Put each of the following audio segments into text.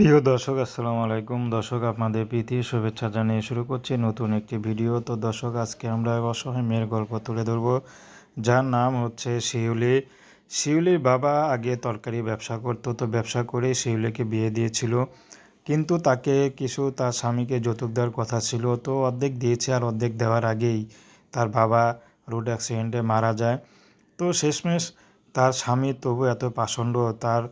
প্রিয় দর্শক, আসসালামু আলাইকুম। দর্শক, আপনাদের প্রীতি, শুভেচ্ছা জানিয়ে শুরু করছি নতুন একটি ভিডিও। তো দর্শক, আজকে আমরা অসহায় মেয়ের গল্প তুলে ধরব। যার নাম হচ্ছে শিউলি। শিউলির বাবা আগে তরকারি ব্যবসা করতো, তো ব্যবসা করে শিউলিকে বিয়ে দিয়েছিল। কিন্তু তাকে কিছু তার স্বামীকে যৌতুক দেওয়ার কথা ছিল, তো অর্ধেক দিয়েছে আর অর্ধেক দেওয়ার আগেই তার বাবা রোড অ্যাক্সিডেন্টে মারা যায়। তো শেষমেশ তার স্বামী তবু এত পাষণ্ড, তার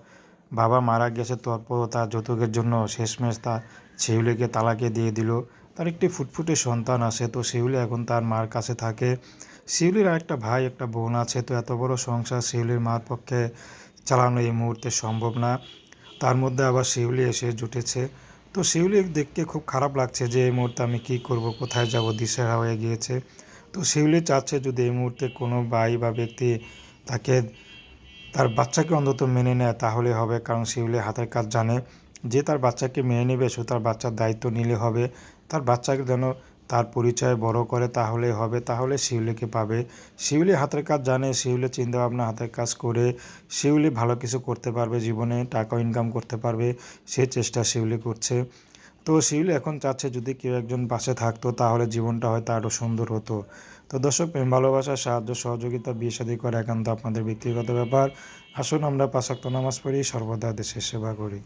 বাবা মারা গেছে তারপর তার যৌতুকের জন্য শেষমেশ তার শিউলিকে তালাকে দিয়ে দিল। তার একটি ফুটফুটে সন্তান আছে, তো শিউলি এখন তার মার কাছে থাকে। শিউলির আরেকটা ভাই, একটা বোন আছে, তো এত বড় সংসার শিউলির মার পক্ষে চালানো এই মুহূর্তে সম্ভব না। তার মধ্যে আবার শিউলি এসে জুটেছে। তো শিউলি দেখতে খুব খারাপ লাগছে যে, এই মুহূর্তে আমি কী করব, কোথায় যাব, দিশেহারা হয়ে গিয়েছে। তো শিউলি চাচ্ছে যদি এই মুহূর্তে কোনো ভাই বা ব্যক্তি তাকে তার বাচ্চাকে অন্তত মেনে নেয়, তাহলে হবে। কারণ শিউলি হাতের কাজ জানে। যে তার বাচ্চাকে মেনে নেবে, সে তার বাচ্চার দায়িত্ব নিলে হবে। তার বাচ্চাকে যেন তার পরিচয় বড় করে, তাহলে হবে। তাহলে শিউলিকে পাবে? শিউলি হাতের কাজ জানে শিউলি চিন্তাভাবনা, হাতের কাজ করে। শিউলি ভালো কিছু করতে পারবে জীবনে টাকা ইনকাম করতে পারবে। সে চেষ্টা শিউলি করছে। তো শিউলি এখন চাচ্ছে যদি কেউ একজন পাশে থাকতো তাহলে জীবনটা হয়তো আরও সুন্দর হতো। তো দর্শক, প্রেম, ভালোবাসা, সাহায্য, সহযোগিতা, বিয়ে, শাদী করা একান্ত আপনাদের ব্যক্তিগত ব্যাপার। আসুন আমরা পাশাক্ত নামাজ পড়ি, সর্বদা দেশের সেবা করি।